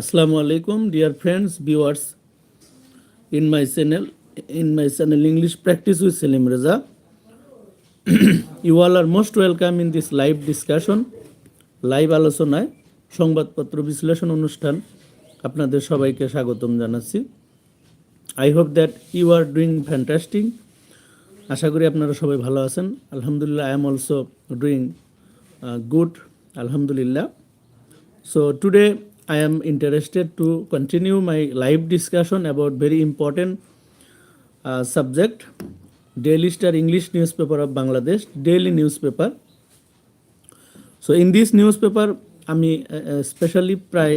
আসসালামু আলাইকুম, dear friends, viewers, in my channel, in my channel English practice with Selim Reza. You all are most welcome in this live discussion, live আলোচনায় সংবাদপত্র বিশ্লেষণ অনুষ্ঠান আপনাদের সবাইকে স্বাগতম জানাচ্ছি। I hope that you are doing fantastic. আশা করি আপনারা সবাই ভালো আছেন। আলহামদুলিল্লাহ, I am also doing good, আলহামদুলিল্লাহ। So today I am interested to continue my live discussion about very important uh, subject Daily Star English newspaper of Bangladesh daily newspaper. So in this newspaper আমি specially প্রায়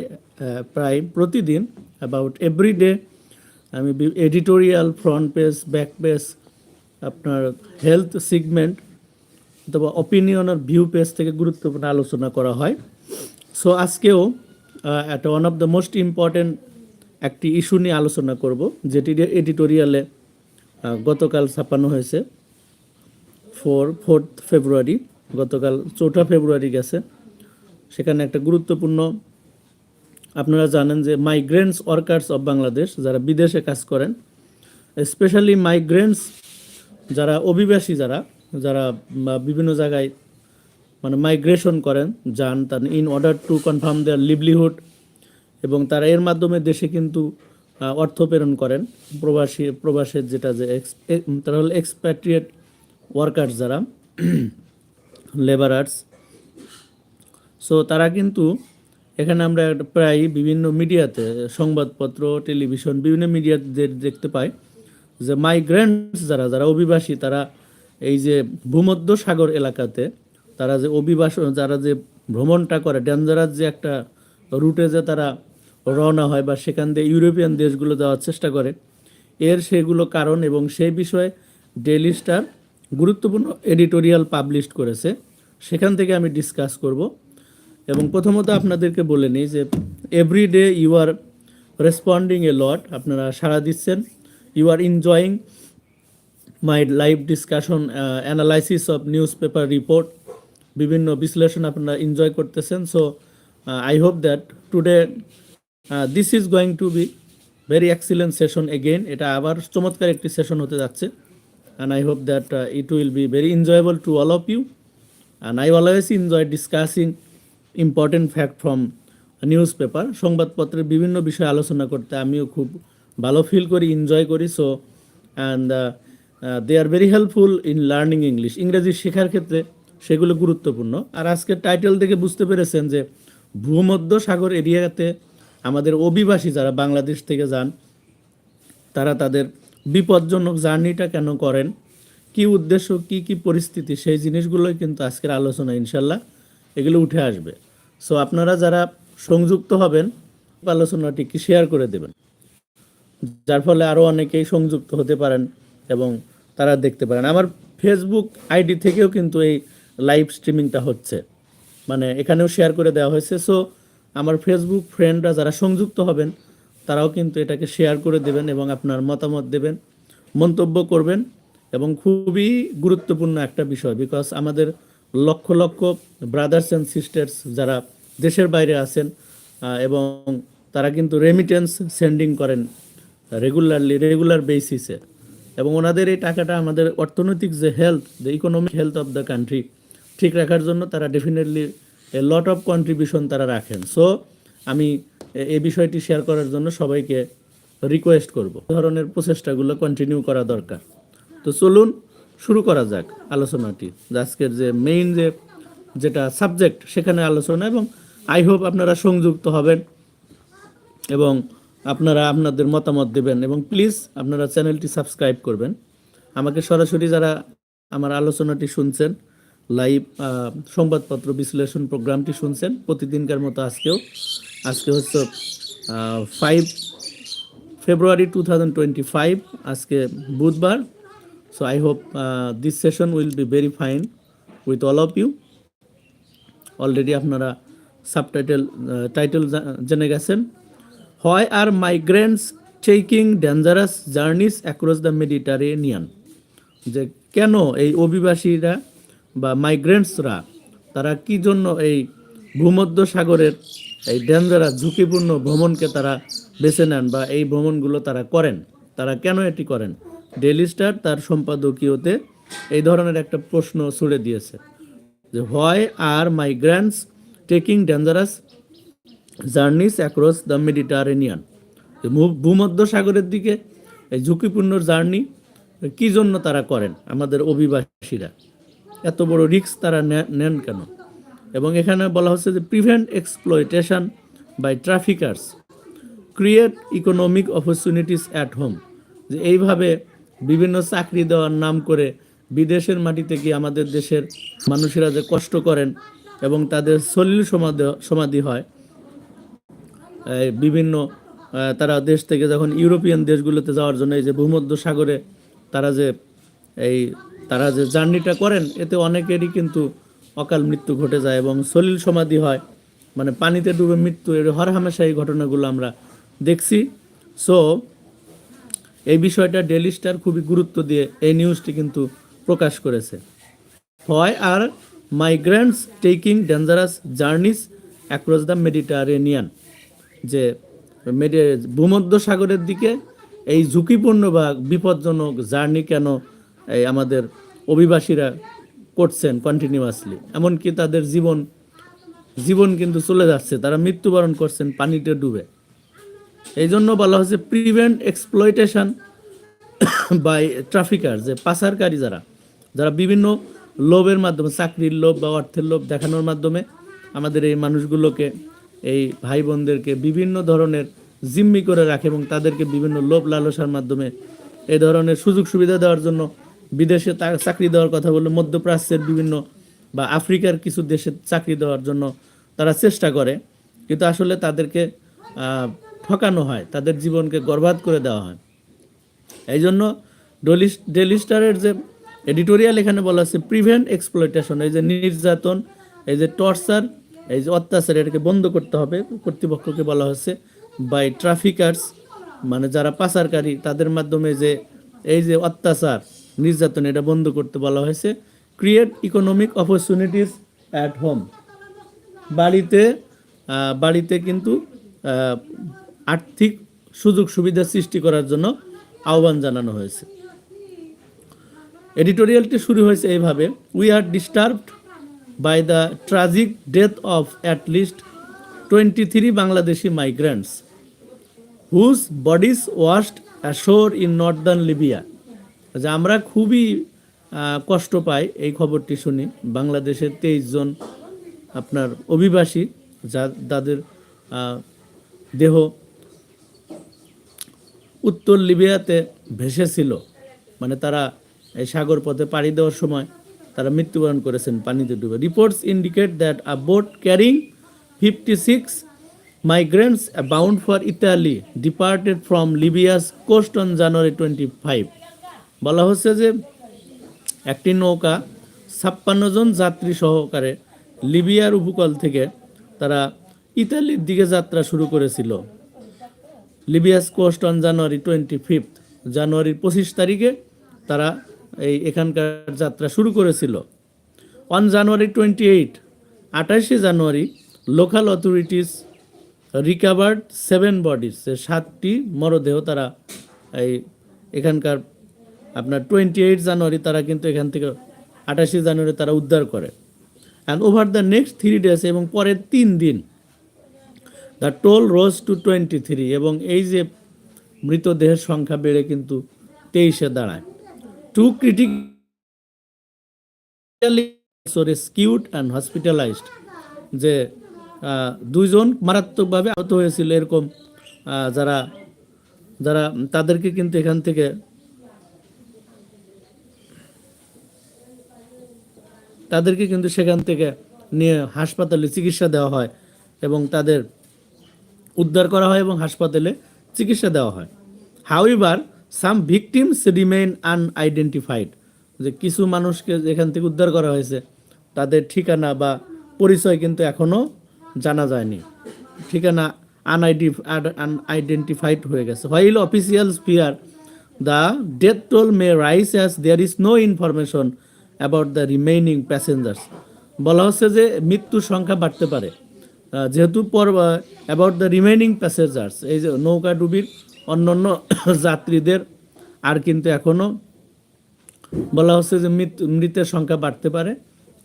প্রায় প্রতিদিন about every day আমি editorial front page back page আপনার health segment অথবা opinion আর view page থেকে গুরুত্বপূর্ণ আলোচনা করা হয় সো আজকেও একটা one of the most important একটি ইস্যু নিয়ে আলোচনা করব, যেটি এডিটোরিয়ালে গতকাল ছাপানো হয়েছে। ফোর ফোর্থ ফেব্রুয়ারি গতকাল চৌঠা ফেব্রুয়ারি গেছে। সেখানে একটা গুরুত্বপূর্ণ, আপনারা জানেন যে মাইগ্রেন্টস ওয়ার্কার্স অফ বাংলাদেশ যারা বিদেশে কাজ করেন স্পেশালি মাইগ্রেন্টস যারা অভিবাসী যারা যারা বিভিন্ন জায়গায় মানে মাইগ্রেশন করেন, যান, তার in order to confirm their livelihood এবং তারা এর মাধ্যমে দেশে কিন্তু অর্থ প্রেরণ করেন। প্রবাসী, প্রবাসের যেটা যে তারা হলো এক্সপ্যাট্রিয়েট ওয়ার্কার্স যারা লেবারার্স সো তারা কিন্তু এখানে আমরা প্রায় বিভিন্ন মিডিয়াতে, সংবাদপত্র টেলিভিশন বিভিন্ন মিডিয়াতে দেখতে পাই যে মাইগ্রেন্টস যারা যারা অভিবাসী, তারা এই যে ভূমধ্য সাগর এলাকাতে তারা যে অভিবাস যারা যে ভ্রমণটা করে ডেঞ্জারাস যে একটা রুটে যে তারা রওনা হয় বা সেখান দিয়ে ইউরোপিয়ান দেশগুলো যাওয়ার চেষ্টা করে, এর সেগুলো কারণ এবং সেই বিষয়ে ডেইলি স্টার গুরুত্বপূর্ণ এডিটোরিয়াল পাবলিশ করেছে। সেখান থেকে আমি ডিসকাস করব। এবং প্রথমত আপনাদেরকে বলে নিই যে every day you are responding a lot আপনারা সাড়া দিচ্ছেন। You are enjoying my live discussion analysis of newspaper report বিভিন্ন বিশ্লেষণ আপনারা এনজয় করতেছেন। So I hope that today this is going to be very excellent session again এটা আবার চমৎকার একটি সেশন হতে যাচ্ছে। And I hope that it will be very enjoyable to all of you and I always enjoy discussing important fact from newspaper সংবাদপত্রের বিভিন্ন বিষয়ে আলোচনা করতে আমিও খুব ভালো ফিল করি এনজয় করি। So and they are very helpful in learning English ইংরেজি শেখার ক্ষেত্রে সেগুলো গুরুত্বপূর্ণ। আর আজকের টাইটেল থেকে বুঝতে পেরেছেন যে ভূমধ্য সাগর এরিয়াতে আমাদের অভিবাসী যারা বাংলাদেশ থেকে যান, তারা তাদের বিপজ্জনক জার্নিটা কেন করেন, কি উদ্দেশ্য, কি কি পরিস্থিতি, সেই জিনিসগুলোই কিন্তু আজকের আলোচনা ইনশাল্লাহ এগুলো উঠে আসবে। সো আপনারা যারা সংযুক্ত হবেন, আলোচনাটি কি শেয়ার করে দেবেন। যার ফলে আরও অনেকেই সংযুক্ত হতে পারেন এবং তারা দেখতে পারেন। আমার ফেসবুক আইডি থেকেও কিন্তু এই লাইভ স্ট্রিমিংটা হচ্ছে। মানে এখানেও শেয়ার করে দেওয়া হয়েছে। সো আমার ফেসবুক ফ্রেন্ডরা যারা সংযুক্ত হবেন, তারাও কিন্তু এটাকে শেয়ার করে দেবেন এবং আপনার মতামত দেবেন, মন্তব্য করবেন এবং খুবই গুরুত্বপূর্ণ একটা বিষয় বিকজ আমাদের lakh lakh brothers and sisters যারা দেশের বাইরে আছেন এবং তারা কিন্তু রেমিটেন্স সেন্ডিং করেন রেগুলারলি রেগুলার বেসিসে এবং ওনাদের এই টাকাটা আমাদের অর্থনৈতিক যে health the economic health of the country ঠিক রাখার জন্য তারা definitely a lot of contribution তারা রাখেন। সো আমি এই বিষয়টি শেয়ার করার জন্য সবাইকে রিকোয়েস্ট করব। ধরনের প্রচেষ্টাগুলো কন্টিনিউ করা দরকার। তো চলুন শুরু করা যাক আলোচনাটি। আজকের যে মেইন যে, যেটা সাবজেক্ট সেখানে আলোচনা এবং আই হোপ আপনারা সংযুক্ত হবেন এবং আপনারা আপনাদের মতামত দেবেন এবং প্লিজ আপনারা চ্যানেলটি সাবস্ক্রাইব করবেন। আমাকে সরাসরি যারা আমার আলোচনাটি শুনছেন লাইভ সংবাদপত্র বিশ্লেষণ প্রোগ্রামটি শুনছেন। প্রতিদিনকার মতো আজকেও। আজকে হচ্ছে five February two thousand twenty five আজকে বুধবার। So I hope this session will be very fine with all of you already আপনারা সাবটাইটেল টাইটেল জেনে গেছেন। Why are migrants taking dangerous journeys across the Mediterranean যে কেন এই অভিবাসীরা বা মাইগ্রেন্টসরা তারা কি জন্য এই ভূমধ্য সাগরের এই ডেঞ্জারাস, ঝুঁকিপূর্ণ ভ্রমণকে তারা বেছে নেন বা এই ভ্রমণগুলো তারা করেন? তারা কেন এটি করেন? ডেলি স্টার তার সম্পাদকীয়তে এই ধরনের একটা প্রশ্ন ছুড়ে দিয়েছে যে why are migrants taking dangerous journeys across the Mediterranean ভূমধ্য সাগরের দিকে এই ঝুঁকিপূর্ণ জার্নি কি জন্য তারা করেন আমাদের অভিবাসীরা? এত বড় রিস্ক তারা নেন কেন? এবং এখানে বলা হচ্ছে যে prevent exploitation by traffickers create economic opportunities at home যে এইভাবে বিভিন্ন চাকরি দেওয়ার নাম করে বিদেশের মাটিতে গিয়ে আমাদের দেশের মানুষেরা যে কষ্ট করেন এবং তাদের সলিল সমাধি সমাধি হয়। বিভিন্ন তারা দেশ থেকে যখন ইউরোপিয়ান দেশগুলোতে যাওয়ার জন্য এই যে ভূমধ্য সাগরে তারা যে এই তারা যে জার্নিটা করেন, এতে অনেকেরই কিন্তু অকাল মৃত্যু ঘটে যায় এবং সলিল সমাধি হয়। মানে পানিতে ডুবে মৃত্যু, এর হরহামেশা এই ঘটনাগুলো আমরা দেখছি। সো এই বিষয়টা ডেলি স্টার খুবই গুরুত্ব দিয়ে এই নিউজটি কিন্তু প্রকাশ করেছে। Why are migrants taking dangerous journeys across the Mediterranean যে মেডি- ভূমধ্য সাগরের দিকে এই ঝুঁকিপূর্ণ বা বিপজ্জনক জার্নি কেন এই আমাদের অভিবাসীরা করছেন কন্টিনিউয়াসলি এমনকি তাদের জীবন জীবন কিন্তু চলে যাচ্ছে। তারা মৃত্যুবরণ করছেন পানিতে ডুবে। এই জন্য বলা হচ্ছে প্রিভেন্ট এক্সপ্লয়টেশন বাই ট্রাফিকার যে পাচারকারী যারা যারা বিভিন্ন লোভের মাধ্যমে, চাকরির লোভ বা অর্থের লোভ দেখানোর মাধ্যমে আমাদের এই মানুষগুলোকে, এই ভাই বোনদেরকে বিভিন্ন ধরনের জিম্মি করে রাখে এবং তাদেরকে বিভিন্ন লোভ লালসার মাধ্যমে এই ধরনের সুযোগ সুবিধা দেওয়ার জন্য বিদেশে চাকরি দেওয়ার কথা বললে মধ্যপ্রাচ্যের বিভিন্ন বা আফ্রিকার কিছু দেশে চাকরি দেওয়ার জন্য তারা চেষ্টা করে। কিন্তু আসলে তাদেরকে ঠকানো হয়, তাদের জীবনকে গর্বাদ করে দেওয়া হয়। এই জন্য ডলি ডেলি স্টারের যে এডিটোরিয়াল এখানে বলা আছে প্রিভেন্ট এক্সপ্লয়টেশন এই যে নির্যাতন, এই যে টর্চার, এই যে অত্যাচার, এটাকে বন্ধ করতে হবে। কর্তৃপক্ষকে বলা হচ্ছে বাই ট্রাফিকার্স মানে যারা পাচারকারী, তাদের মাধ্যমে যে এই যে অত্যাচার নির্যাতন এটা বন্ধ করতে বলা হয়েছে। Create economic opportunities at home বাড়িতে বাড়িতে কিন্তু আর্থিক সুযোগ সুবিধা সৃষ্টি করার জন্য আহ্বান জানানো হয়েছে। এডিটোরিয়ালটি শুরু হয়েছে এইভাবে we are disturbed by the tragic death of at least twenty three Bangladeshi migrants whose bodies washed ashore in northern Libya যে আমরা খুবই কষ্ট পাই এই খবরটি শুনি। বাংলাদেশের তেইশ জন আপনার অভিবাসী, যা, তাদের দেহ উত্তর লিবিয়াতে ভেসেছিল। মানে তারা এই সাগর পথে পাড়ি দেওয়ার সময় তারা মৃত্যুবরণ করেছেন পানিতে ডুবে। Reports indicate that a boat carrying fifty six migrants bound for Italy, departed from Libya's coast on January 25 বলা হচ্ছে যে একটি নৌকা ছাপ্পান্ন জন যাত্রী সহকারে লিবিয়ার উপকূল থেকে তারা ইতালির দিকে যাত্রা শুরু করেছিল। Libya's coast on January twenty fifth জানুয়ারির পঁচিশ তারিখে তারা এই এখানকার যাত্রা শুরু করেছিল। অন জানুয়ারি টোয়েন্টি এইট আঠাশে জানুয়ারি local authorities recovered seven bodies সাতটি মরদেহ তারা এই এখানকার আপনার টোয়েন্টি এইট জানুয়ারি তারা কিন্তু এখান থেকে আঠাশে জানুয়ারি তারা উদ্ধার করে। And over the next three days এবং পরের তিন দিন the toll rose to twenty three এবং এই যে মৃতদেহের সংখ্যা বেড়ে কিন্তু তেইশে দাঁড়ায়। Two critic rescued and hospitalized যে দুইজন মারাত্মকভাবে আহত হয়েছিল এরকম যারা যারা তাদেরকে কিন্তু এখান থেকে তাদেরকে কিন্তু সেখান থেকে নিয়ে হাসপাতালে চিকিৎসা দেওয়া হয় এবং তাদের উদ্ধার করা হয় এবং হাসপাতালে চিকিৎসা দেওয়া হয়। However some victims remain unidentified যে কিছু মানুষকে এখান থেকে উদ্ধার করা হয়েছে, তাদের ঠিকানা বা পরিচয় কিন্তু এখনও জানা যায়নি। ঠিকানা আনআইডি আনআইডেন্টিফাইড হয়ে গেছে। While officials fear the death toll may rise as there is no information about the remaining passengers বলা হচ্ছে যে মৃত্যুর সংখ্যা বাড়তে পারে। যেহেতু পর অ্যাবাউট দ্য রিমেইনিং প্যাসেঞ্জার্স এই যে নৌকা, ডুবির অন্যান্য যাত্রীদের আর কিন্তু এখনও বলা হচ্ছে যে মৃত- মৃতের সংখ্যা বাড়তে পারে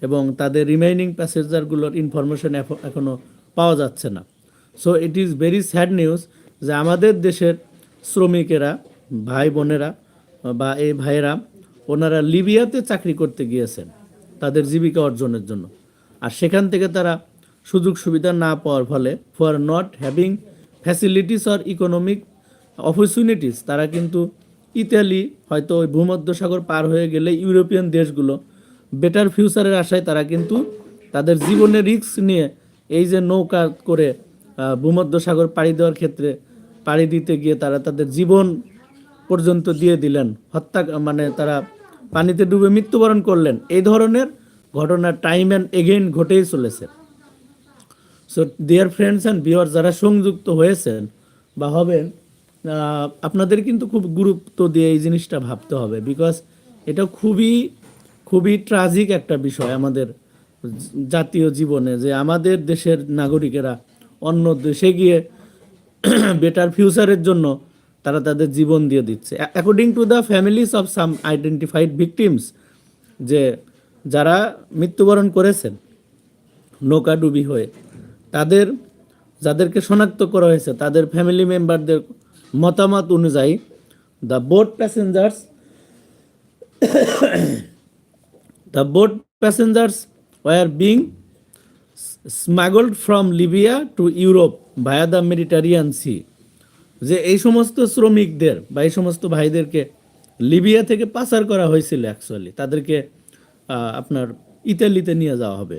এবং তাদের রিমেইনিং প্যাসেঞ্জারগুলোর ইনফরমেশন এখনও পাওয়া যাচ্ছে না। So it is very sad news যে আমাদের দেশের শ্রমিকেরা ভাই বোনেরা বা এই ভাইয়েরা ওনারা লিবিয়াতে চাকরি করতে গিয়েছেন তাদের জীবিকা অর্জনের জন্য। আর সেখান থেকে তারা সুযোগ সুবিধা না পাওয়ার ফলে for not having facilities or economic opportunities তারা কিন্তু ইতালি হয়তো ওই ভূমধ্যসাগর পার হয়ে গেলে ইউরোপিয়ান দেশগুলো বেটার ফিউচারের আশায় তারা কিন্তু তাদের জীবনের রিস্ক নিয়ে এই যে নৌকা করে ভূমধ্যসাগর পাড়ি দেওয়ার ক্ষেত্রে পাড়ি দিতে গিয়ে তারা তাদের জীবন পর্যন্ত দিয়ে দিলেন। হত্যা মানে তারা পানিতে ডুবে মৃত্যুবরণ করলেন। এই ধরনের ঘটনা টাইম অ্যান্ড এগেইন ঘটেই চলেছে। So dear friends and viewer যারা সংযুক্ত হয়েছেন বা হবেন আপনাদের কিন্তু খুব গুরুত্ব দিয়ে এই জিনিসটা ভাবতে হবে। বিকজ এটা খুবই খুবই ট্রাজিক একটা বিষয় আমাদের জাতীয় জীবনে যে আমাদের দেশের নাগরিকেরা অন্য দেশে গিয়ে বেটার ফিউচারের জন্য তারা তাদের জীবন দিয়ে দিচ্ছে। According to the families of some identified victims যে যারা মৃত্যুবরণ করেছেন, নৌকাডুবি হয়ে, তাদের, যাদেরকে শনাক্ত করা হয়েছে, তাদের ফ্যামিলি মেম্বারদের মতামত অনুযায়ী the boat passengers the boat passengers were being smuggled from Libya to Europe via the Mediterranean sea যে এই সমস্ত শ্রমিকদের বা এই সমস্ত ভাইদেরকে লিবিয়া থেকে পাচার করা হয়েছিল অ্যাকচুয়ালি তাদেরকে আপনার ইতালিতে নিয়ে যাওয়া হবে।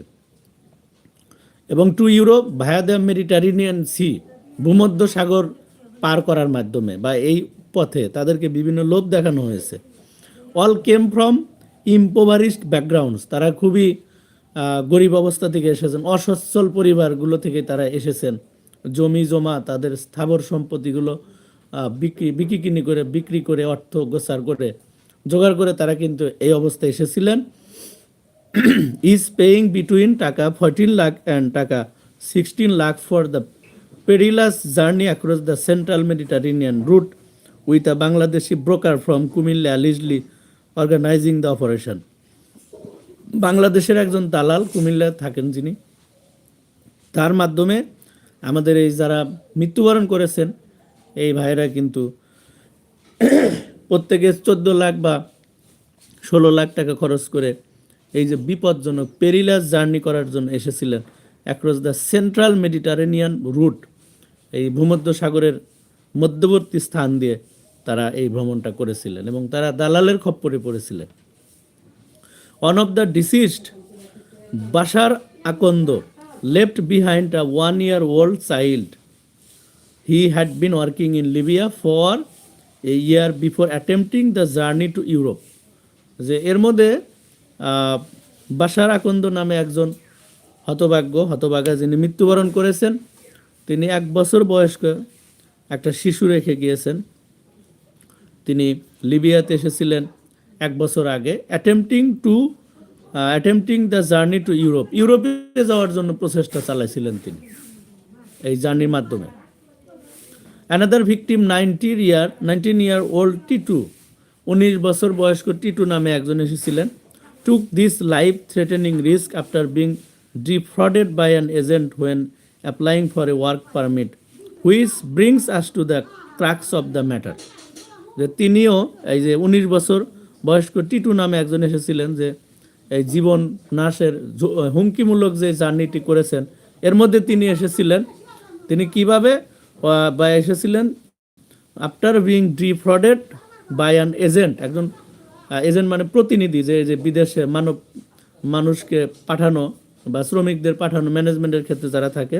এবং to Europe via the Mediterranean sea ভূমধ্য সাগর পার করার মাধ্যমে বা এই পথে তাদেরকে বিভিন্ন লোভ দেখানো হয়েছে। All came from impoverished backgrounds তারা খুবই গরিব অবস্থা থেকে এসেছেন, অসচ্ছল পরিবারগুলো থেকে তারা এসেছেন। জমি জমা, তাদের স্থাবর সম্পত্তিগুলো বিক্রি বিক্রি কিনি করে, বিক্রি করে, অর্থ গোসার করে, জোগাড় করে তারা কিন্তু এই অবস্থায় এসেছিলেন। Is paying between taka fourteen lakh and taka sixteen lakh for the perilous journey across the central Mediterranean route with a Bangladeshi broker from Comilla allegedly organizing the operation বাংলাদেশের একজন দালাল কুমিল্লা থাকেন যিনি। তার মাধ্যমে আমাদের এই যারা মৃত্যুবরণ করেছেন এই ভাইরা কিন্তু প্রত্যেকে চোদ্দ লাখ বা ষোলো লাখ টাকা খরচ করে এই যে বিপজ্জনক পেরিলাস জার্নি করার জন্য এসেছিলেন across the central Mediterranean route এই ভূমধ্য সাগরের মধ্যবর্তী স্থান দিয়ে তারা এই ভ্রমণটা করেছিলেন এবং তারা দালালের খপ্পরে পড়েছিলেন। One of the deceased, Bashar Akondo, left behind a one year old child. He had been working in Libya for a year before attempting the journey to Europe. যে এর মধ্যে বাশার আকন্দ নামে একজন হতভাগ্য হতভাগা যিনি মৃত্যুবরণ করেছেন তিনি এক বছর বয়স্ক একটা শিশু রেখে গিয়েছেন তিনি লিবিয়াতে এসেছিলেন এক বছর আগে attempting to attempting the journey to Europe ইউরোপে যাওয়ার জন্য প্রচেষ্টা চালাইছিলেন তিনি, এই জার্নির মাধ্যমে। Another victim nineteen year nineteen year old Titu উনিশ বছর বয়স্ক টিটু নামে একজন এসেছিলেন। Took this life threatening risk after being defrauded by an agent when applying for a work permit which brings us to the crux of the matter যে তিনিও, এই যে উনিশ বছর বয়স্ক টিটু নামে একজন এসেছিলেন যে এই জীবন নাশের হুমকিমূলক যে জার্নিটি করেছেন, এর মধ্যে তিনি এসেছিলেন। তিনি কীভাবে বা এসেছিলেন? After being defrauded by an agent একজন এজেন্ট মানে প্রতিনিধি, যে যে বিদেশে মানব, মানুষকে পাঠানো বা শ্রমিকদের পাঠানো ম্যানেজমেন্টের ক্ষেত্রে যারা থাকে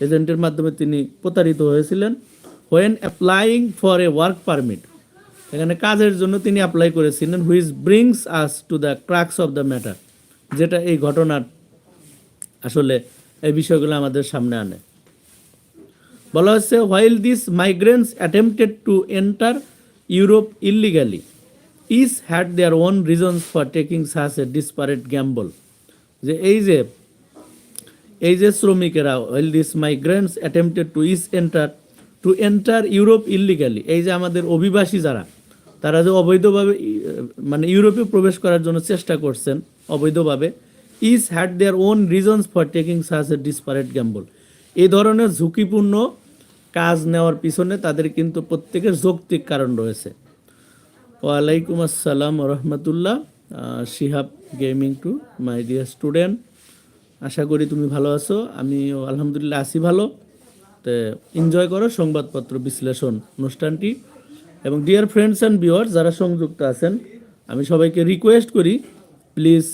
এজেন্টের মাধ্যমে তিনি প্রতারিত হয়েছিলেন। When applying for a work permit এখানে কাজের জন্য তিনি অ্যাপ্লাই করেছিলেন which brings us to the crux of the matter যেটা এই ঘটনার আসলে এই বিষয়গুলো আমাদের সামনে আনে। বলা হচ্ছে while this migrants attempted to enter Europe illegally is had their own reasons for taking such a desperate gamble যে এই যে এই যে শ্রমিকেরা well this migrants attempted to is enter to enter Europe illegally এই যে আমাদের অভিবাসী যারা তারা যে অবৈধভাবে মানে ইউরোপে প্রবেশ করার জন্য চেষ্টা করছেন অবৈধভাবে is had their own reasons for taking such a desperate gamble এই ধরনের ঝুঁকিপূর্ণ কাজ নেওয়ার পিছনে তাদের কিন্তু প্রত্যেকের যৌক্তিক কারণ রয়েছে। ওয়ালাইকুম আসসালাম রহমতুল্লাহ Shihab gaming to my dear student. আশা করি তুমি ভালো আছো, আমিও আলহামদুলিল্লাহ আছি ভালো। তো এনজয় করো সংবাদপত্র বিশ্লেষণ অনুষ্ঠানটি। এবং ডিয়ার ফ্রেন্ডস অ্যান্ড ভিউয়ার যারা সংযুক্ত আছেন, আমি সবাইকে রিকোয়েস্ট করি please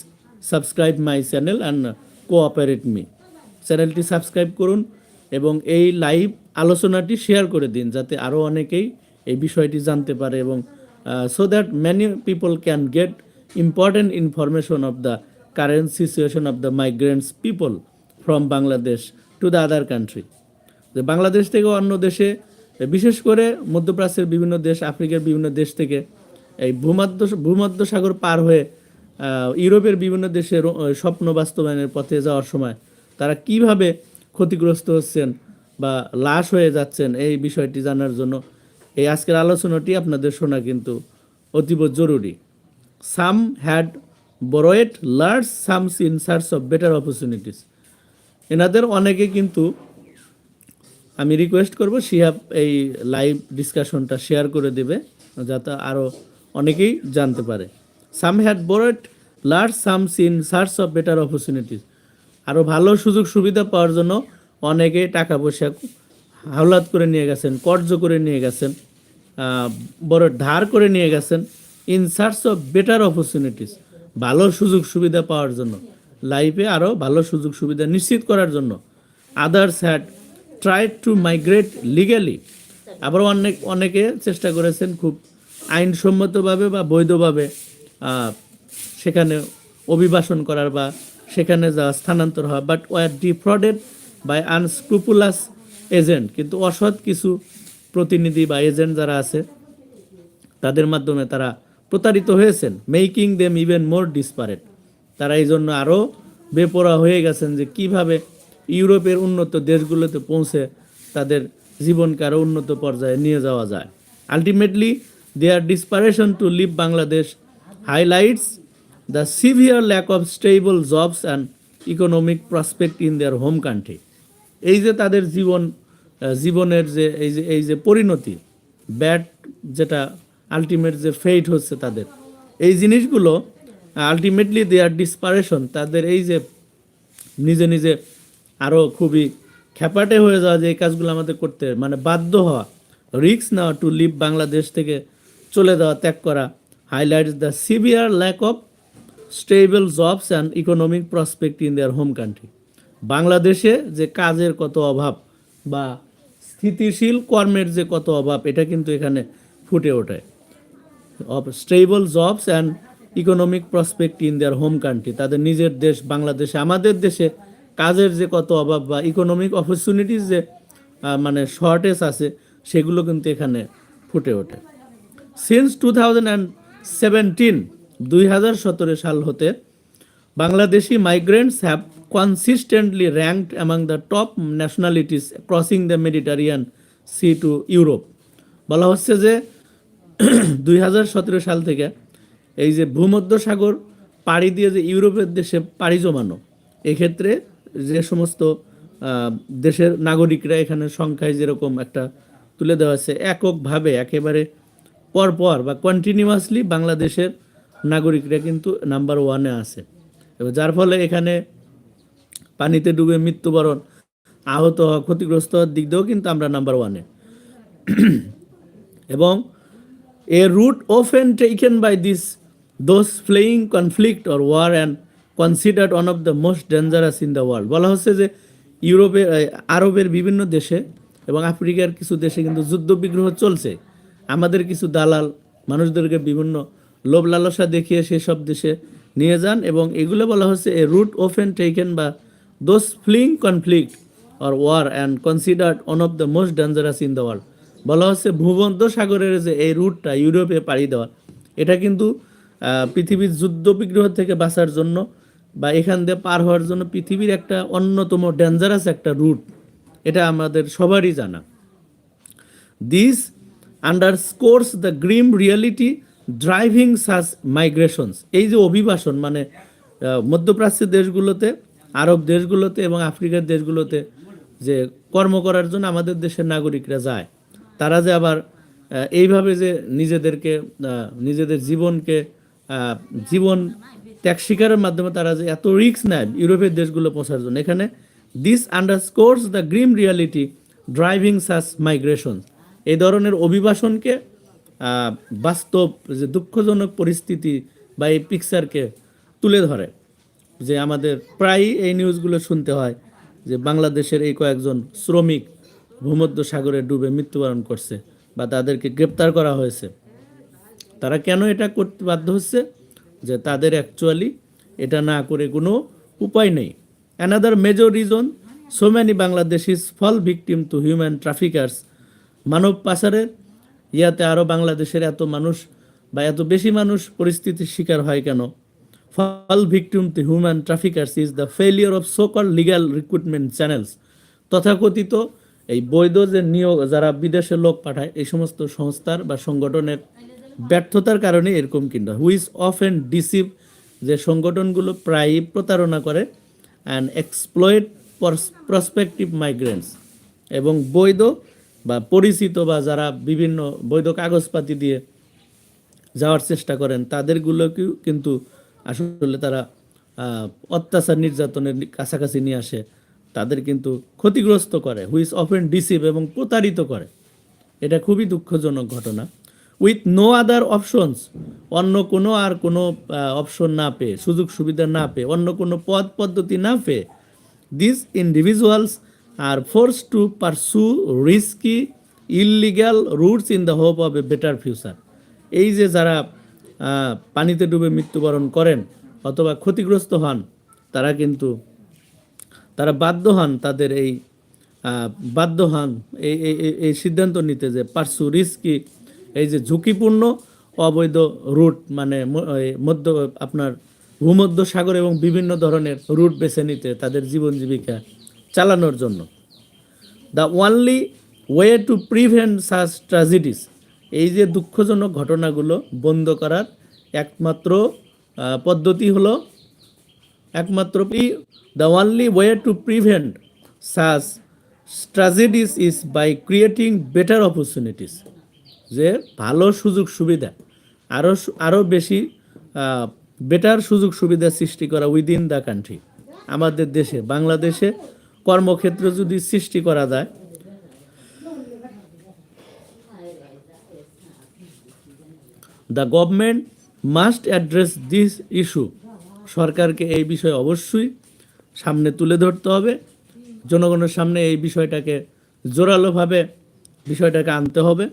subscribe my channel and cooperate me চ্যানেলটি সাবস্ক্রাইব করুন এবং এই লাইভ আলোচনাটি শেয়ার করে দিন, যাতে আরও অনেকেই এই বিষয়টি জানতে পারে এবং so that many people can get important information of the current situation of the migrants people from Bangladesh to the other country যে বাংলাদেশ থেকে অন্য দেশে বিশেষ করে মধ্যপ্রাচ্যের বিভিন্ন দেশ, আফ্রিকার বিভিন্ন দেশ থেকে এই ভূমধ্য ভূমধ্য সাগর পার হয়ে ইউরোপের বিভিন্ন দেশের স্বপ্ন বাস্তবায়নের পথে যাওয়ার সময় তারা কীভাবে ক্ষতিগ্রস্ত হচ্ছেন বা লাশ হয়ে যাচ্ছেন এই বিষয়টি জানার জন্য এই আজকের আলোচনাটি আপনাদের শোনা কিন্তু অতীব জরুরি। Some had borrowed large sums in search of better opportunities এনাদের অনেকে কিন্তু আমি রিকোয়েস্ট করব শিহাব এই লাইভ ডিসকাশনটা শেয়ার করে দেবে, যাতে আরও অনেকেই জানতে পারে। Some had borrowed large sums in search of better opportunities আরও ভালো সুযোগ সুবিধা পাওয়ার জন্য অনেকে টাকা পয়সা হাওলাত করে নিয়ে গেছেন, কর্জ করে নিয়ে গেছেন বড় ধার করে নিয়ে গেছেন in search of better opportunities ভালো সুযোগ সুবিধা পাওয়ার জন্য। লাইফে আরও ভালো সুযোগ সুবিধা নিশ্চিত করার জন্য। Others had tried to migrate legally আবার অনেক, অনেকে চেষ্টা করেছেন খুব আইনসম্মতভাবে বা বৈধভাবে সেখানে অভিবাসন করার বা সেখানে যা স্থানান্তর হওয়া but were defrauded by unscrupulous agent কিন্তু অসৎ কিছু প্রতিনিধি বা এজেন্ট যারা আছে, তাদের মাধ্যমে তারা প্রতারিত হয়েছেন making them even more desperate তারা এই জন্য আরও বেপরা হয়ে গেছেন যে কীভাবে ইউরোপের উন্নত দেশগুলোতে পৌঁছে তাদের জীবনকে আরও উন্নত পর্যায়ে নিয়ে যাওয়া যায়। Ultimately their desperation to leave Bangladesh highlights the severe lack of stable jobs and economic prospect in their home country এই যে তাদের জীবন জীবনের যে, এই যে এই যে পরিণতি ব্যাড যেটা আলটিমেট যে ফেইট হচ্ছে তাদের, এই জিনিসগুলো আলটিমেটলি দেয়ার ডিসপারেশন তাদের এই যে নিজে নিজে আরও খুবই খ্যাপাটে হয়ে যাওয়া যে এই কাজগুলো আমাদের করতে মানে বাধ্য হওয়া রিক্স নেওয়া টু লিভ বাংলাদেশ থেকে চলে যাওয়া, ত্যাগ করা highlights the severe lack of stable jobs and economic prospect in their home country বাংলাদেশে যে কাজের কত অভাব বা স্থিতিশীল কর্মের যে কত অভাব, এটা কিন্তু এখানে ফুটে ওঠে। Of stable jobs and economic prospect in their home country তাদের নিজের দেশ বাংলাদেশে, আমাদের দেশে কাজের যে কত অভাব বা ইকোনমিক অপরচুনিটিস যে মানে শর্টেজ আছে, সেগুলো কিন্তু এখানে ফুটে ওঠে। সিন্স টু থাউজেন্ড অ্যান্ড দুই হাজার সতেরো সাল হতে Bangladeshi migrants have consistently ranked among the top nationalities crossing the Mediterranean sea to Europe বলা হচ্ছে যে, দুই হাজার সতেরো সাল থেকে এই যে ভূমধ্য সাগর পাড়ি দিয়ে যে ইউরোপের দেশে পাড়ি জমানো, এক্ষেত্রে যে সমস্ত দেশের নাগরিকরা এখানে সংখ্যায় যেরকম একটা তুলে দেওয়া হয়েছে এককভাবে একেবারে পরপর বা কন্টিনিউয়াসলি বাংলাদেশের নাগরিকরা কিন্তু নাম্বার ওয়ানে আছে। এবং যার ফলে এখানে পানিতে ডুবে মৃত্যুবরণ, আহত হওয়া, ক্ষতিগ্রস্ত হওয়ার দিক দিয়েও কিন্তু আমরা নাম্বার ওয়ানে এবং a route often taken by this those fleeing conflict or war and considered one of the most dangerous in the world বলা হচ্ছে যে ইউরোপের আরবের বিভিন্ন দেশে এবং আফ্রিকার কিছু দেশে কিন্তু যুদ্ধ বিগ্রহ চলছে। আমাদের কিছু দালাল, মানুষদেরকে বিভিন্ন লোভ লালসা দেখিয়ে সেসব দেশে নিয়ে যান এবং এগুলো বলা হচ্ছে এ route often taken by those fleeing conflict or war and considered one of the most dangerous in the world বলা হচ্ছে ভূমধ্য সাগরের যে এই রুটটা ইউরোপে পাড়ি দেওয়া, এটা কিন্তু পৃথিবীর যুদ্ধ বিগ্রহ থেকে বাঁচার জন্য বা এখান দিয়ে পার হওয়ার জন্য পৃথিবীর একটা অন্যতম ডেঞ্জারাস একটা রুট এটা আমাদের সবারই জানা। This underscores the grim reality driving such migrations এই যে অভিবাসন মানে মধ্যপ্রাচ্যের দেশগুলোতে, আরব দেশগুলোতে এবং আফ্রিকার দেশগুলোতে যে কর্ম করার জন্য আমাদের দেশের নাগরিকরা যায়, তারা যে আবার এইভাবে যে নিজেদেরকে নিজেদের জীবনকে জীবন ত্যাগ স্বীকারের মাধ্যমে তারা যে এত রিস্ক নেয় ইউরোপের দেশগুলো পৌঁছার জন্য। এখানে this underscores the grim reality driving such migration এই ধরনের অভিবাসনকে বাস্তব যে দুঃখজনক পরিস্থিতি বা এই পিকচারকে তুলে ধরে। যে আমাদের প্রায়ই এই নিউজগুলো শুনতে হয় যে বাংলাদেশের এই কয়েকজন শ্রমিক ভূমধ্য সাগরে ডুবে মৃত্যুবরণ করছে বা তাদেরকে গ্রেপ্তার করা হয়েছে। তারা কেন এটা করতে বাধ্য হচ্ছে? যে তাদের অ্যাকচুয়ালি এটা না করে কোনো উপায় নেই। Another major reason so many Bangladeshis fall victim to human traffickers মানব পাচারের ইয়াতে আরও বাংলাদেশের এত মানুষ বা এত বেশি মানুষ পরিস্থিতির শিকার হয় কেন? Fall victim to human traffickers is the failure of so call legal recruitment channels তথাকথিত এই বৈধ যে নিয়োগ যারা বিদেশে লোক পাঠায়, এই সমস্ত সংস্থার বা সংগঠনের ব্যর্থতার কারণে এরকম কিনা হুইজ অফ অ্যান্ড ডিসিভ যে সংগঠনগুলো প্রায়ই প্রতারণা করে অ্যান্ড এক্সপ্লয়েড প্রসপেক্টিভ মাইগ্রেন্টস এবং বৈধ বা পরিচিত বা যারা বিভিন্ন বৈধ কাগজপাতি দিয়ে যাওয়ার চেষ্টা করেন, তাদেরগুলোকেও কিন্তু আসলে তারা অত্যাচার নির্যাতনের কাছাকাছি নিয়ে আসে। তাদের কিন্তু ক্ষতিগ্রস্ত করে। হুইস অফেন ডিসিভ এবং প্রতারিত করে। এটা খুবই দুঃখজনক ঘটনা। উইথ নো আদার অপশনস অন্য কোনো আর কোনো অপশন না পেয়ে, সুযোগ সুবিধা না পেয়ে, অন্য কোনো পদ পদ্ধতি না পেয়ে this individuals are force to pursue risky illegal routes in the hope of a better future এই যে যারা পানিতে ডুবে মৃত্যুবরণ করেন অথবা ক্ষতিগ্রস্ত হন, তারা কিন্তু, তারা বাধ্য হন তাদের এই বাধ্য হন এই, এই- সিদ্ধান্ত নিতে যে পার্সু রিস্কি এই যে ঝুঁকিপূর্ণ অবৈধ রুট মানে মধ্য, আপনার ভূমধ্য সাগর এবং বিভিন্ন ধরনের রুট বেছে নিতে তাদের জীবন জীবিকা চালানোর জন্য। The only way to prevent such tragedies এই যে দুঃখজনক ঘটনাগুলো বন্ধ করার একমাত্র পদ্ধতি হলো, একমাত্র the only way to prevent such tragedies is by creating better opportunities যে ভালো সুযোগ সুবিধা আরও আরও বেশি বেটার সুযোগ সুবিধা সৃষ্টি করা উইদিন দ্য কান্ট্রি আমাদের দেশে, বাংলাদেশে কর্মক্ষেত্র যদি সৃষ্টি করা যায়। The government must address this issue সরকারকে এই বিষয়ে অবশ্যই সামনে তুলে ধরতে হবে। জনগণের সামনে এই বিষয়টাকে জোরালোভাবে বিষয়টাকে আনতে হবে।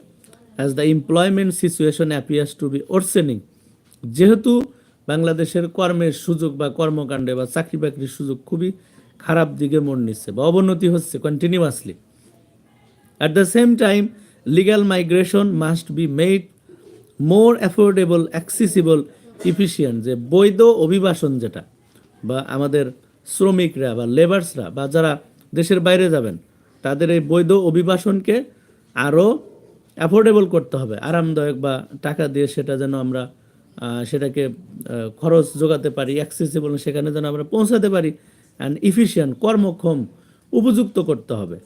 As the employment situation appears to be worsening যেহেতু বাংলাদেশের কর্মের সুযোগ বা কর্মকাণ্ডে বা চাকরি বাকরির সুযোগ খুবই খারাপ দিকে মন নিচ্ছে বা অবনতি হচ্ছে continuously At the same time, legal migration must be made more affordable, accessible, efficient. যে বৈধ অভিবাসন যেটা বা আমাদের শ্রমিকরা বা লেবার্সরা বা যারা দেশের বাইরে যাবেন তাদের এই বৈধ অভিবাসনকে আরও অ্যাফোর্ডেবল করতে হবে। আরামদায়ক বা টাকা দিয়ে সেটা যেন আমরা সেটাকে খরচ যোগাতে পারি অ্যাক্সেসিবল সেখানে যেন আমরা পৌঁছাতে পারি অ্যান্ড ইফিশিয়েন্ট কর্মক্ষম, উপযুক্ত করতে হবে।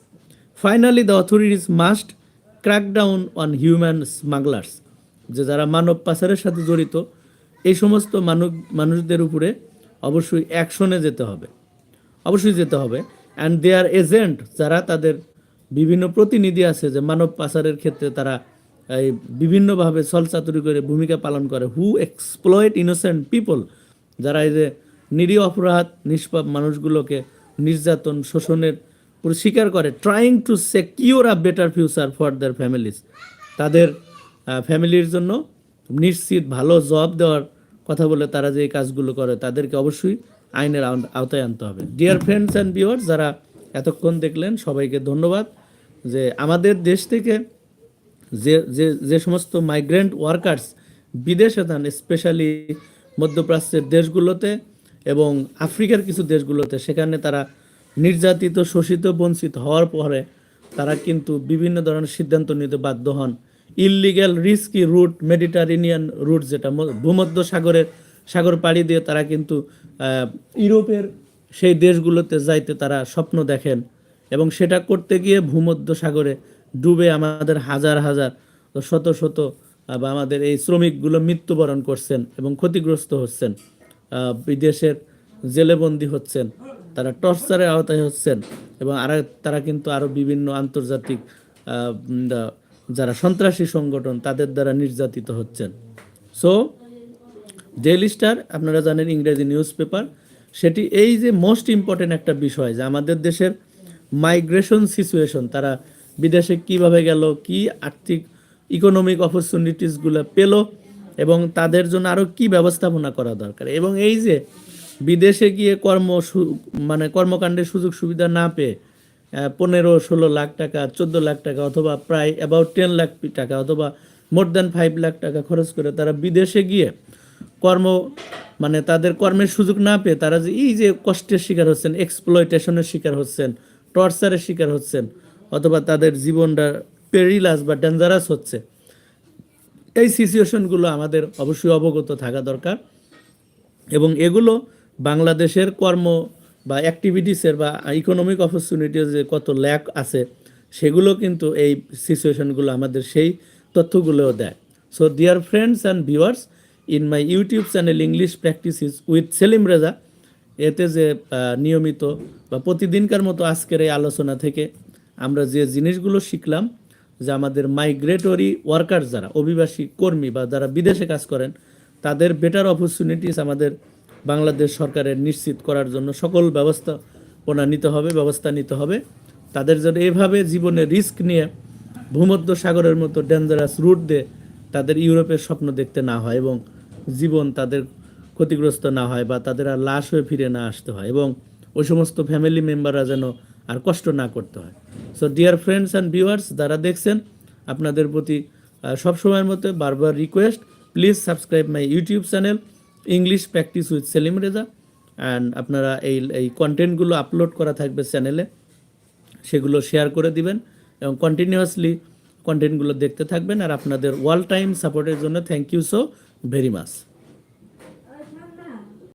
Finally the authorities must crack down on human smugglers যে যারা মানব পাচারের সাথে জড়িত, এই সমস্ত মানব মানুষদের উপরে অবশ্যই অ্যাকশনে যেতে হবে। অবশ্যই যেতে হবে। অ্যান্ড দেয়ার এজেন্ট যারা তাদের বিভিন্ন প্রতিনিধি আছে যে মানব পাচারের ক্ষেত্রে তারা এই বিভিন্নভাবে ছলচাতুরি করে ভূমিকা পালন করে হু এক্সপ্লয়েট ইনোসেন্ট পিপল যারা এই যে নিরীহ অপরাধ, নিষ্পাপ মানুষগুলোকে নির্যাতন, শোষণের স্বীকার করে trying to secure a better future for their families তাদের ফ্যামিলির জন্য নিশ্চিত ভালো জব দেওয়ার কথা বলে তারা যে কাজগুলো করে, তাদেরকে অবশ্যই আইনের আওতা- আওতায় আনতে হবে। ডিয়ার ফ্রেন্ডস অ্যান্ড ভিউয়ার্স যারা এতক্ষণ দেখলেন, সবাইকে ধন্যবাদ যে আমাদের দেশ থেকে যে যে যে সমস্ত মাইগ্রেন্ট ওয়ার্কার্স বিদেশে যান স্পেশালি মধ্যপ্রাচ্যের দেশগুলোতে এবং আফ্রিকার কিছু দেশগুলোতে, সেখানে তারা নির্যাতিত, শোষিত, বঞ্চিত হওয়ার পরে তারা কিন্তু বিভিন্ন ধরনের সিদ্ধান্ত নিতে বাধ্য হন। Illegal risky route Mediterranean route যেটা ভূমধ্য সাগরের সাগর পাড়ি দিয়ে তারা কিন্তু ইউরোপের সেই দেশগুলোতে যাইতে তারা স্বপ্ন দেখেন এবং সেটা করতে গিয়ে ভূমধ্য সাগরে ডুবে আমাদের হাজার হাজার শত শত বা আমাদের এই শ্রমিকগুলো মৃত্যুবরণ করছেন এবং ক্ষতিগ্রস্ত হচ্ছেন। বিদেশের জেলেবন্দি হচ্ছেন, তারা টর্চারের আওতায় হচ্ছেন এবং আর, তারা কিন্তু আরও বিভিন্ন আন্তর্জাতিক যারা সন্ত্রাসী সংগঠন তাদের দ্বারা নির্যাতিত হচ্ছেন। সো ডেইলি স্টার আপনারা জানেন ইংরেজি নিউজ পেপার সেটি এই যে মোস্ট ইম্পর্টেন্ট একটা বিষয় যে আমাদের দেশের মাইগ্রেশন সিচুয়েশন তারা বিদেশে কীভাবে গেল, কি আর্থিক ইকোনমিক অপরচুনিটিসগুলো পেল এবং তাদের জন্য আরও কি ব্যবস্থাপনা করা দরকার? এবং এই যে বিদেশে গিয়ে কর্ম মানে কর্মকাণ্ডের সুযোগ সুবিধা না পেয়ে পনেরো, ষোলো লাখ টাকা, চোদ্দ লাখ টাকা অথবা প্রায় অ্যাবাউট টেন লাখ টাকা অথবা মোর দ্যান ফাইভ লাখ টাকা খরচ করে তারা বিদেশে গিয়ে কর্ম মানে তাদের কর্মের সুযোগ না পেয়ে তারা যে এই যে কষ্টের শিকার হচ্ছেন এক্সপ্লয়টেশনের শিকার হচ্ছেন টর্চারের শিকার হচ্ছেন, অথবা তাদের জীবনটা পেরিলাস বা ডেঞ্জারাস হচ্ছে, এই সিচুয়েশনগুলো আমাদের অবশ্যই অবগত থাকা দরকার। এবং এগুলো বাংলাদেশের কর্ম বা অ্যাক্টিভিটিসের বা ইকোনমিক অপরচুনিটির যে কত ল্যাক আছে, সেগুলো কিন্তু এই সিচুয়েশনগুলো আমাদের সেই তথ্যগুলোও দেয়। So dear friends and viewers in my YouTube channel English practices with Selim Reza এতে যে নিয়মিত বা প্রতিদিনকার মতো আজকের এই আলোচনা থেকে আমরা যে জিনিসগুলো শিখলাম, যে আমাদের মাইগ্রেটরি ওয়ার্কার যারা, অভিবাসী কর্মী বা যারা বিদেশে কাজ করেন, তাদের বেটার অপরচুনিটিস আমাদের বাংলাদেশ সরকারের নিশ্চিত করার জন্য সকল ব্যবস্থাপনা নিতে হবে, ব্যবস্থা নিতে হবে। তাদের জন্য এভাবে জীবনে রিস্ক নিয়ে ভূমধ্য সাগরের মতো ডেঞ্জারাস রুট দিয়ে তাদের ইউরোপের স্বপ্ন দেখতে না হয় এবং জীবন তাদের ক্ষতিগ্রস্ত না হয় বা তাদের আর লাশ হয়ে ফিরে না আসতে হয় এবং ওই সমস্ত ফ্যামিলি মেম্বাররা যেন আর কষ্ট না করতে হয়। So dear friends and viewers যারা দেখছেন, আপনাদের প্রতি সবসময়ের মতো বারবার request please subscribe my YouTube channel English practice with Selim Reza and আপনারা এই এই কন্টেন্টগুলো আপলোড করা থাকবে চ্যানেলে সেগুলো শেয়ার করে দিবেন এবং কন্টিনিউয়াসলি কন্টেন্টগুলো দেখতে থাকবেন। আর আপনাদের ওয়াল টাইম সাপোর্টের জন্য thank you so very much